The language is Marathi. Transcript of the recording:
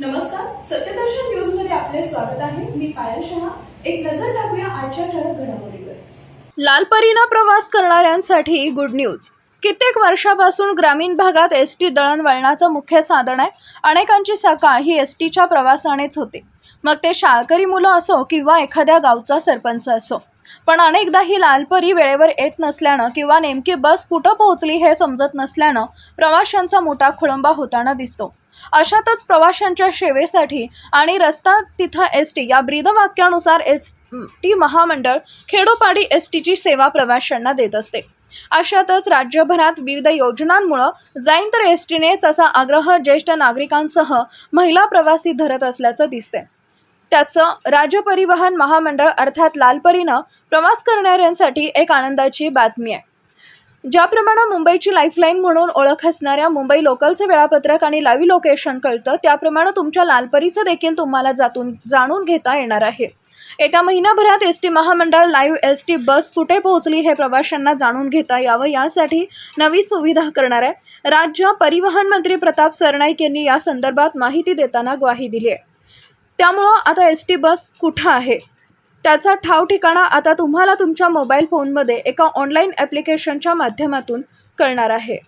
नमस्कार सत्यदर्शन न्यूजमध्ये आपले स्वागत आहे. मी पायल शहा. एक नजर टाकूया आजच्या ठळक घडामोडीवर. लालपरीनं प्रवास करणाऱ्यांसाठी गुड न्यूज कित्येक वर्षापासून ग्रामीण भागात एस टी दळणवळणाचं मुख्य साधन आहे. अनेकांची सकाळ ही एस टीच्या प्रवासानेच होते. मग ते शाळकरी मुलं असो किंवा एखाद्या गावचा सरपंच असो. पण अनेकदा ही लालपरी वेळेवर येत नसल्यानं किंवा नेमकी बस कुठं पोहोचली हे समजत नसल्यानं प्रवाशांचा मोठा खोळंबा होताना दिसतो. अशातच प्रवाशांच्या सेवेसाठी आणि रस्ता तिथं एस टी या ब्रीदवाक्यानुसार एस टी महामंडळ खेडोपाडी एस टीची सेवा प्रवाशांना देत असते. अशातच राज्यभरात विविध योजनांमुळं जाईन तर एस टीनेच असा आग्रह ज्येष्ठ नागरिकांसह महिला प्रवासी धरत असल्याचं दिसते त्याचं राज्य परिवहन महामंडळ अर्थात लालपरीनं प्रवास करणाऱ्यांसाठी एक आनंदाची बातमी आहे. ज्याप्रमाणे मुंबईची लाईफलाईन म्हणून ओळख असणाऱ्या मुंबई लोकलचं वेळापत्रक आणि लाईव्ह लोकेशन कळतं त्याप्रमाणे तुमच्या लालपरीचं देखील तुम्हाला जातून जाणून घेता येणार आहे. येत्या महिनाभरात एस टी महामंडळ लाईव्ह एस टी बस कुठे पोहोचली हे प्रवाशांना जाणून घेता यावं यासाठी नवी सुविधा करणार आहे. राज्य परिवहन मंत्री प्रताप सरनाईक यांनी या संदर्भात माहिती देताना ग्वाही दिली आहे. त्यामुळं आता एस टी बस कुठं आहे? त्याचा ठाव ठिकाणा आता तुम्हाला तुमच्या मोबाईल फोनमध्ये एका ऑनलाईन ॲप्लिकेशनच्या माध्यमातून कळणार आहे.